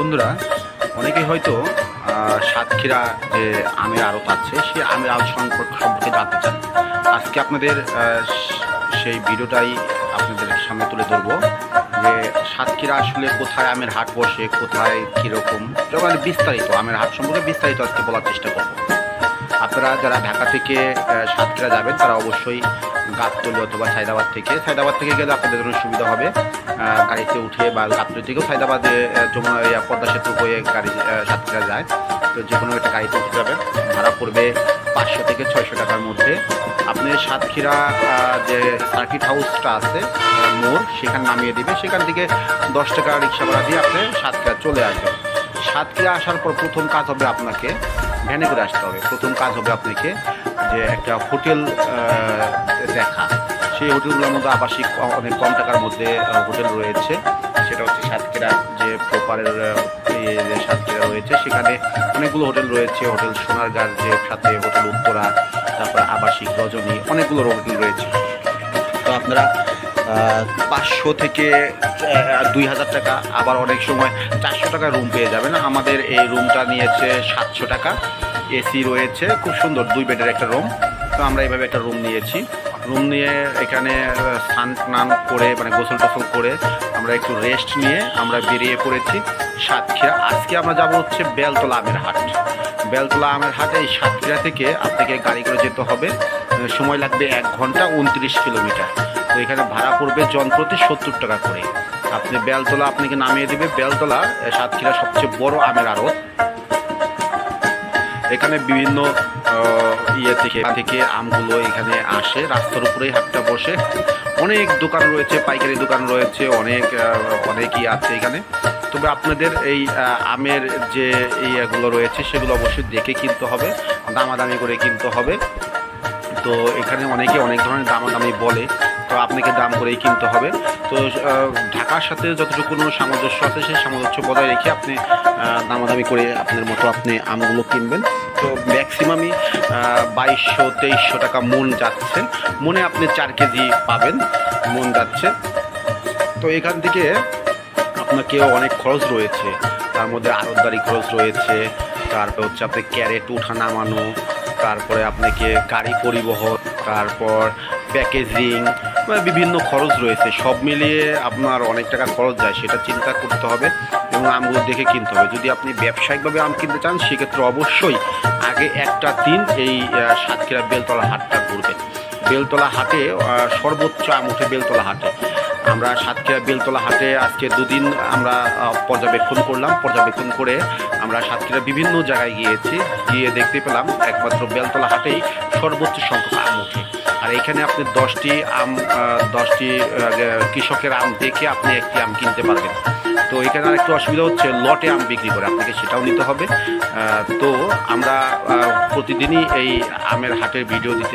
বন্ধুরা, অনেকেই হয়তো সাতক্ষীরা যে আমের আড়ত আছে সেই আমের আড়ত সম্পর্কে সম্পর্কে জানতে চান আজকে আপনাদের সেই ভিডিওটাই আপনাদের সামনে তুলে ধরবো যে সাতক্ষীরা আসলে কোথায় আমের হাট বসে, কোথায় কীরকম যখন বিস্তারিত, আমের হাট সম্পর্কে বিস্তারিত আজকে বলার চেষ্টা করব। আপনারা যারা ঢাকা থেকে সাতক্ষীরা যাবেন, তারা অবশ্যই গাবতলি অথবা সাইদাবাদ থেকে। সাইদাবাদ থেকে গেলে আপনাদের জন্য সুবিধা হবে। গাড়িতে উঠে বা গাবতলি থেকেও সাইদাবাদে যমুনা পদ্মা সেতু হয়ে গাড়ি সাতক্ষীরা যায়। তো যে কোনো একটা গাড়িতে উঠে যাবেন। ভাড়া পড়বে পাঁচশো থেকে ছয়শো টাকার মধ্যে। আপনি সাতক্ষীরা যে সার্কিট হাউসটা আছে মোড়, সেখানে নামিয়ে দিবে সেখান থেকে দশ টাকা রিক্সা ভাড়া দিয়ে আপনি সাতক্ষীরা চলে আসবেন। সাতক্ষীরা আসার পর প্রথম কাজ হবে আপনাকে ভ্যানে করে আসতে হবে। প্রথম কাজ হবে আপনাকে যে একটা হোটেল দেখা। সেই হোটেলগুলোর মধ্যে আবাসিক অনেক কম টাকার মধ্যে হোটেল রয়েছে। সেটা হচ্ছে সাতক্ষীরা যে প্রপারের যে সাতক্ষীরা রয়েছে, সেখানে অনেকগুলো হোটেল রয়েছে। হোটেল সোনারগাঁর যে সাথে হোটেল উত্তরা, তারপর আবাসিক রজনী, অনেকগুলো হোটেল রয়েছে। তো আপনারা পাঁচশো থেকে দুই হাজার টাকা। আবার অনেক সময় চারশো টাকা রুম পেয়ে যাবেন আমাদের এই রুমটা নিয়েছে সাতশো টাকা। এসি রয়েছে, খুব সুন্দর, দুই বেডের একটা রুম তো আমরা এইভাবে একটা রুম নিয়েছি। রুম নিয়ে এখানে স্নান টান করে মানে গোসল টোসল করে আমরা একটু রেস্ট নিয়ে আমরা বেরিয়ে পড়েছি সাতক্ষীরা। আজকে আমরা যাব হচ্ছে বেলতলা আমের হাট বেলতলা আমের হাটে এই সাতক্ষীরা থেকে আপনাকে গাড়ি করে যেতে হবে। সময় লাগবে এক ঘণ্টা উনত্রিশ কিলোমিটার। তো এখানে ভাড়া পড়বে জন প্রতি সত্তর টাকা করে। আপনি বেলতলা, আপনাকে নামিয়ে দেবে বেলতলা সাতক্ষীরা সবচেয়ে বড় আমের আড়ত। এখানে বিভিন্ন ইয়ে থেকে থেকে আমগুলো এখানে আসে। রাস্তার উপরেই হাটটা বসে। অনেক দোকান রয়েছে, পাইকারি দোকান রয়েছে, অনেক অনেকই আছে এখানে। তবে আপনাদের এই আমের যে ইয়েগুলো রয়েছে, সেগুলো অবশ্যই দেখে কিনতে হবে, দামাদামি করে কিনতে হবে। তো এখানে অনেকে অনেক ধরনের দামাদামি বলে, তো আপনাকে দাম করেই কিনতে হবে। তো ঢাকার সাথে যতটুকু সামঞ্জস্য আছে, সেই সামঞ্জস্য বজায় রেখে আপনি দামাদামি করে আপনার মতো আপনি আমগুলো কিনবেন। তো ম্যাক্সিমামই বাইশশো, তেইশশো টাকা মন যাচ্ছে। মনে আপনি চার কেজি পাবেন, মন যাচ্ছে। তো এখান থেকে আপনাকে অনেক খরচ রয়েছে। তার মধ্যে আড়তদারি খরচ রয়েছে, তারপর হচ্ছে আপনি ক্যারেট উঠা নামানো তারপরে আপনাকে গাড়ি পরিবহন, তারপর প্যাকেজিং বা বিভিন্ন খরচ রয়েছে, সব মিলিয়ে আপনার অনেক টাকা খরচ যায়, সেটা চিন্তা করতে হবে এবং আমগুলো দেখে কিনতে হবে। যদি আপনি ব্যবসায়িকভাবে আম কিনতে চান, সেক্ষেত্রে অবশ্যই আগে একটা দিন এই সাতক্ষীরা বেলতলা হাটটা ঘুরবেন। বেলতলা হাটে সর্বোচ্চ আম উঠে বেলতলা হাটে। আমরা সাতক্ষীরা বেলতলা হাটে আজকে দুদিন আমরা পর্যবেক্ষণ করলাম। পর্যবেক্ষণ করে আমরা সাতক্ষীরা বিভিন্ন জায়গায় গিয়েছি, গিয়ে দেখতে পেলাম একমাত্র বেলতলা হাটেই সর্বোচ্চ সংখ্যক আম ওঠে। আর এখানে আপনি দশটি আম দশটি কৃষকের আম দেখে আপনি একটি আম কিনতে পারবেন। তো এখানে আর একটু অসুবিধা হচ্ছে, লটে আম বিক্রি করে আপনাকে সেটাও নিতে হবে। তো আমরা প্রতিদিনই এই আমের হাটের ভিডিও দিতে